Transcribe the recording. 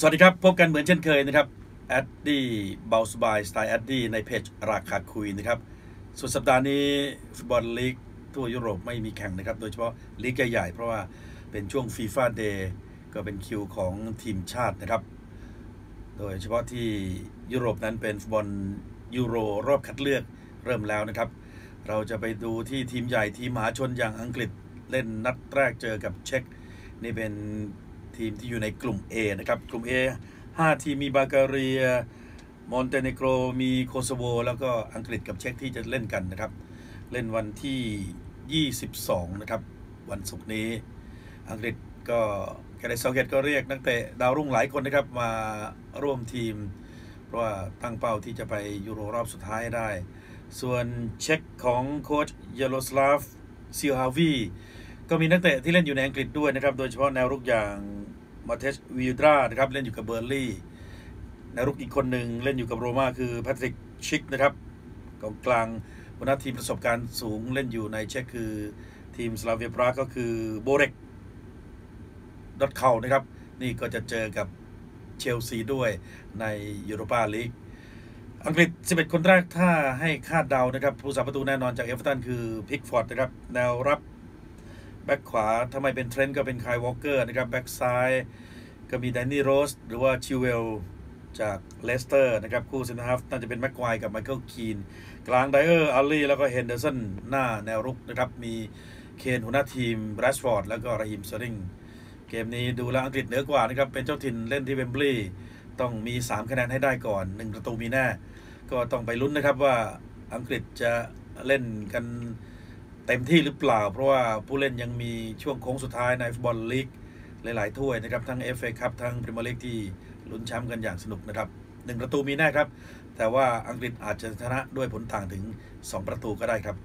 สวัสดีครับ พบกันเหมือนเช่นเคยนะครับแอดดี้เบาสบายสไตล์แอดดี้ในเพจราคาคุยนะครับสุดสัปดาห์นี้ฟุตบอลลีกทั่วยุโรปไม่มีแข่งนะครับ โดยเฉพาะลีกใหญ่ๆเพราะว่าเป็นช่วงฟีฟ่าเดย์ก็เป็นคิวของทีมชาตินะครับ โดยเฉพาะที่ยุโรปนั้นเป็นฟุตบอลยูโรรอบคัดเลือกเริ่มแล้วนะครับ เราจะไปดูที่ทีมใหญ่ทีมมหาชนอย่างอังกฤษเล่นนัดแรกเจอกับเช็กนี่เป็น ทีมที่อยู่ในกลุ่ม A นะครับ กลุ่ม A 5 ทีมมีบาการีมอนเตเนโกรมีโคโซโว แล้วก็อังกฤษกับเช็กที่จะเล่นกันนะครับ เล่นวันที่ 22 นะครับ วันศุกร์นี้ อังกฤษก็แกเรซเกตก็เรียกนักเตะดาวรุ่งหลายคนนะครับมาร่วมทีม เพราะว่าตั้งเป้าที่จะไปยูโรรอบสุดท้ายได้ ส่วนเช็กของโค้ชเยโรสลาฟซิลฮาวี ก็มีนักเตะที่เล่นอยู่ในอังกฤษด้วยนะครับ โดยเฉพาะแนวรุกอย่างมาเทสวิดรานะครับ เล่นอยู่กับเบอร์ลี่แนวรุกอีกคนหนึ่งเล่นอยู่กับโรมาคือแพทริกชิกนะครับกองกลางหัวหน้าทีมประสบการณ์สูงเล่นอยู่ในเช็คคือทีมสลาเวียปราก็คือโบเร็กดอทเขานะครับ นี่ก็จะเจอกับเชลซีด้วยในยูโรปาลีกอังกฤษ 11 คนแรกถ้าให้คาดเดานะครับ ผู้สาประตูแน่นอนจากเอฟเวอร์ตันคือพิกฟอร์ดนะครับ แนวรับ แบ็กขวาทำไมเป็นเทรนด์ก็เป็นคายวอลเกอร์นะครับแบ็กซ้ายก็มีแดนนี่โรสหรือว่าชิวเวลจากเลสเตอร์นะครับ คู่เซนต์ฮาฟน่าจะเป็นแม็กควายกับไมเคิลคีน กลางไดเออร์อัลลี่แล้วก็เฮนเดอร์สันหน้าแนวรุกนะครับ มีเคนหัวหน้าทีมแรชฟอร์ดแล้วก็ราฮิมสติงเกมนี้ดูแลอังกฤษเหนือกว่านะครับ เป็นเจ้าถิ่นเล่นที่เวมบลีย์ต้องมี 3 คะแนนให้ได้ก่อน 1 ประตูมีแน่ ก็ต้องไปลุ้นนะครับว่าอังกฤษจะเล่นกัน เต็มที่หรือเปล่า เพราะว่าผู้เล่นยังมีช่วงโค้งสุดท้ายในฟุตบอลลีกหลาย ๆ ถ้วยนะครับ ทั้ง FA คัพทั้งพรีเมียร์ลีกที่ลุ้นแชมป์กันอย่างสนุกนะครับหนึ่งประตูมีแน่ครับ แต่ว่าอังกฤษอาจจะชนะด้วยผลต่างถึง 2 ประตูก็ได้ครับ